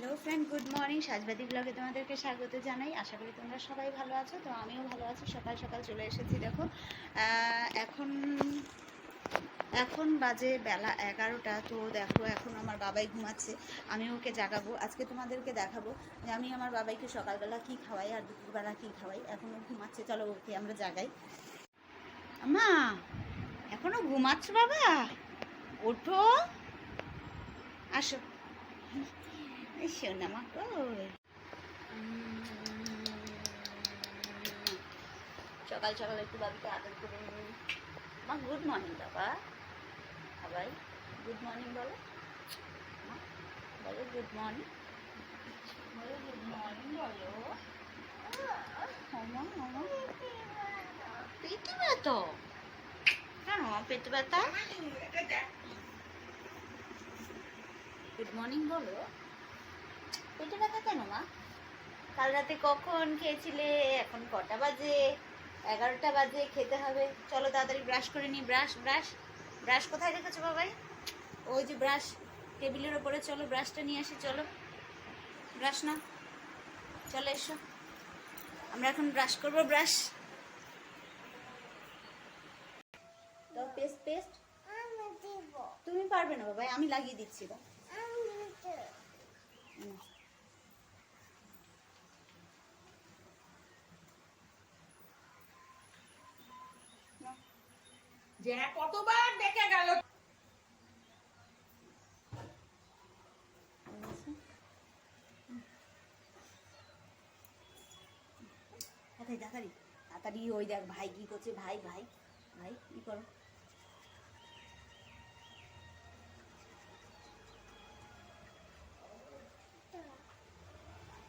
Hello friend, good morning. সাজবাদী ব্লগে তোমাদেরকে স্বাগত জানাই। আশা করি তোমরা সবাই ভালো আছো। তো আমিও ভালো আছি। সকাল সকাল চলে এসেছি, দেখো। এখন এখন বাজে বেলা এগারোটা। তো দেখো, এখন আমার বাবাই ঘুমাচ্ছে। আমি ওকে জাগাবো। আজকে তোমাদেরকে দেখাবো যে আমি আমার বাবাইকে সকালবেলা কি খাওয়াই আর দুপুরবেলা কি খাওয়াই। এখনও ঘুমাচ্ছে। চলো ওকে আমরা জাগাই। মা এখনও ঘুমাচ্ছ বাবা? ওঠো। আসো। শোনা মা কই সকাল সকাল একটু বাবিকে আদর করে নিই। মা গুড মর্নিং বাবা। সবাই গুড মর্নিং বলো। বলো গুড মর্নিং বলো গুড মর্নিং বলো। পেটে ব্যথা কেন পেটে ব্যথা গুড মর্নিং বলো। পেটে ব্যথা কেন মা? কাল রাতে কখন খেয়েছিলে? এখন কটা বাজে? এগারোটা বাজে খেতে হবে। চলো তাড়াতাড়ি ব্রাশ করে নি ব্রাশ ব্রাশ ব্রাশ কোথায় রেখেছো বাবাই? ওই যে ব্রাশ টেবিলের ওপরে। চলো ব্রাশটা নিয়ে আসি চলো। ব্রাশ না চলো এসো। আমরা এখন ব্রাশ করব ব্রাশ পেস্ট পেস্ট তুমি পারবে না বাবাই আমি লাগিয়ে দিচ্ছি দাও হুম। নাও। যে কতবার দেখে গেল। তাড়াতাড়ি তাড়াতাড়ি তাড়াতাড়ি ওই দেখ, ভাই কি করছে? ভাই ভাই ভাই, কি করো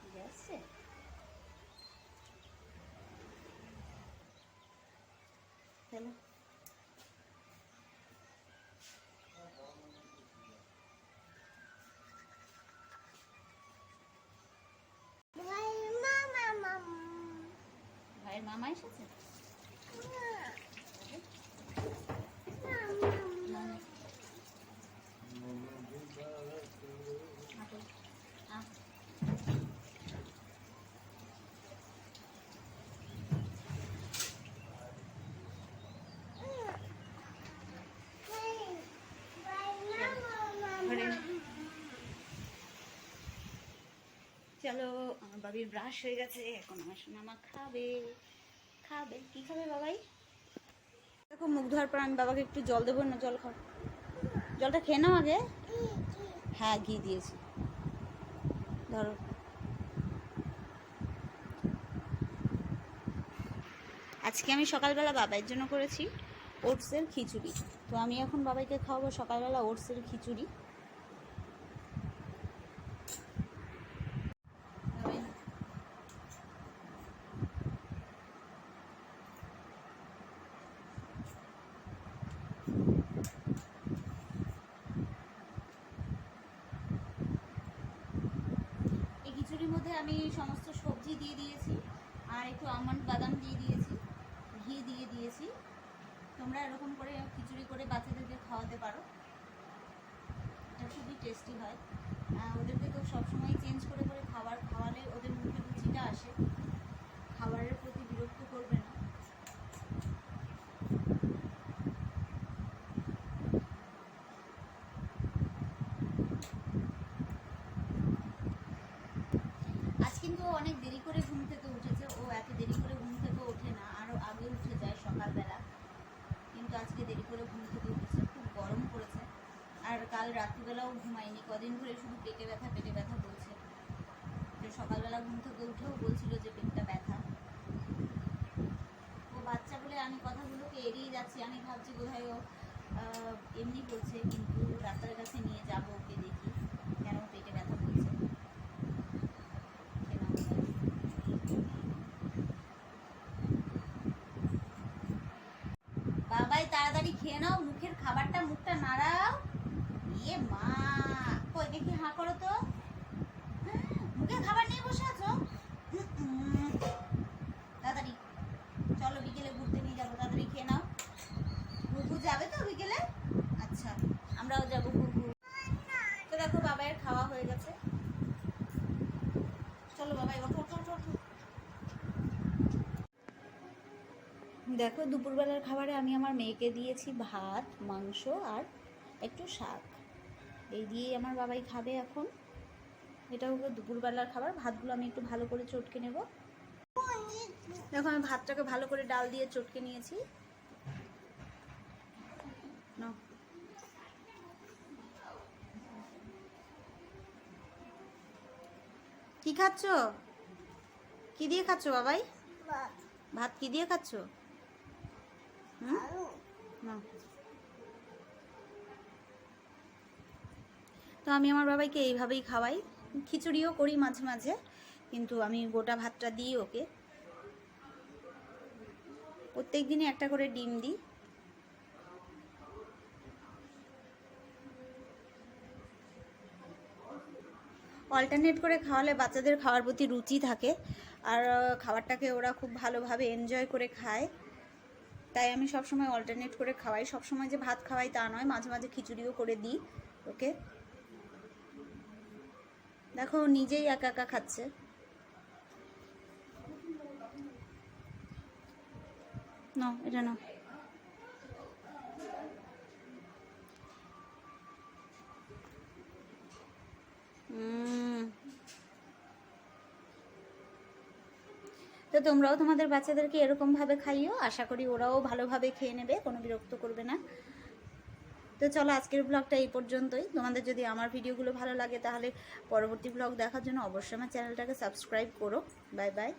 ঠিক আছে চলো ভাইয়ের মামা এসেছে। চলো আমার বাবির ব্রাশ হয়ে গেছে এখন আমার সোনামা খাবে খাবে? কি খাবে বাবাই? দেখো, মুখ ধোয়ার পর আমি বাবাকে একটু জল দেবো না, জল খাও। জলটা খেয়ে নাও আগে। হ্যাঁ ঘি দিয়েছি। ধরো। আজকে আমি সকালবেলা বাবাইয়ের জন্য করেছি ওটসের খিচুড়ি। তো আমি এখন বাবাইকে খাওয়াবো সকালবেলা ওটসের খিচুড়ি বাবাই, এই খিচুড়ির মধ্যে আমি সমস্ত সবজি দিয়ে দিয়েছি, আর একটু আমন্ড বাদাম দিয়ে দিয়েছি, ঘি দিয়ে দিয়েছি। তোমরা এরকম করে খিচুড়ি করে বাচ্চাদেরকে খাওয়াতে পারো। এটা খুবই টেস্টি হয়। ওদেরকে তো সবসময় চেঞ্জ করে করে খাবার, খাওয়ালে ওদের মুখে রুচিটা আসে। খাবারের প্রতি বিরক্ত করবে না আজ কিন্তু ও অনেক দেরি করে ঘুম থেকে উঠেছে ও এত দেরি করে ঘুম থেকে ওঠে না আরও আগে উঠে যায় সকালবেলা কিন্তু আজকে দেরি করে ঘুম থেকে উঠেছে খুব গরম পড়েছে আর কাল রাত্রিবেলাও ঘুমায়নি, কদিন ধরে শুধু পেটে ব্যথা পেটে ব্যথা বলছে। সকালবেলা ঘুম থেকে উঠেও বলছিল যে পেটটা ব্যথা। ও বাচ্চা বলে আমি কথাগুলোকে এড়িয়ে যাচ্ছি, আমি ভাবছি বোধহয় ও এমনি বলছে, কিন্তু ডাক্তারের কাছে নিয়ে যাব ওকে দেখি, কেন পেটে ব্যথা বলছে। বাবাই তাড়াতাড়ি খেয়ে নাও, মুখের খাবারটা, মুখটা নাড়াও ইয়ে মা কই দেখি হাঁ করো তো মুখে খাবার নিয়ে বসে আছো উম, উম। তাড়াতাড়ি চলো বিকেলে ঘুরতে নিয়ে যাব তাড়াতাড়ি খেয়ে নাও ঘুঘু যাবে তো বিকেলে আচ্ছা আমরাও যাব ঘুঘু তো দেখো বাবাইয়ের খাওয়া হয়ে গেছে দেখো দুপুরবেলার খাবারে আমি আমার মেয়েকে দিয়েছি ভাত মাংস আর একটু শাক। এই দিয়েই আমার বাবাই খাবে এখন। এটা হলো দুপুরবেলার খাবার। ভাতগুলো আমি একটু ভালো করে চটকে নেব। দেখো আমি ভাতটাকে ভালো করে ডাল দিয়ে চটকে নিয়েছি। কি খাচ্ছ? কি দিয়ে খাচ্ছ বাবাই? ভাত কি দিয়ে খাচ্ছ। তো আমি আমার বাবাইকে এইভাবেই খাওয়াই। খিচুড়িও করি মাঝে মাঝে, কিন্তু আমি গোটা ভাতটা দিই ওকে। প্রত্যেক দিনই একটা করে ডিম দিই। অল্টারনেট করে খাওয়ালে বাচ্চাদের খাওয়ার প্রতি রুচি থাকে, আর খাবারটাকে ওরা খুব ভালোভাবে এনজয় করে খায়। তাই আমি সবসময় অল্টারনেট করে খাওয়াই। সবসময় যে ভাত খাওয়াই তা নয়, মাঝে মাঝে খিচুড়িও করে দিই, ওকে? দেখো, নিজেই একা একা খাচ্ছে। না এটা নাও। তো তোমরাও তোমাদের বাচ্চাদেরকে এরকমভাবে খাইও। আশা করি ওরাও ভালোভাবে খেয়ে নেবে, কোনো বিরক্ত করবে না। তো চলো আজকের ব্লগটা এই পর্যন্তই। তোমাদের যদি আমার ভিডিওগুলো ভালো লাগে তাহলে পরবর্তী ব্লগ দেখার জন্য অবশ্যই আমার চ্যানেলটাকে সাবস্ক্রাইব করো। Bye bye.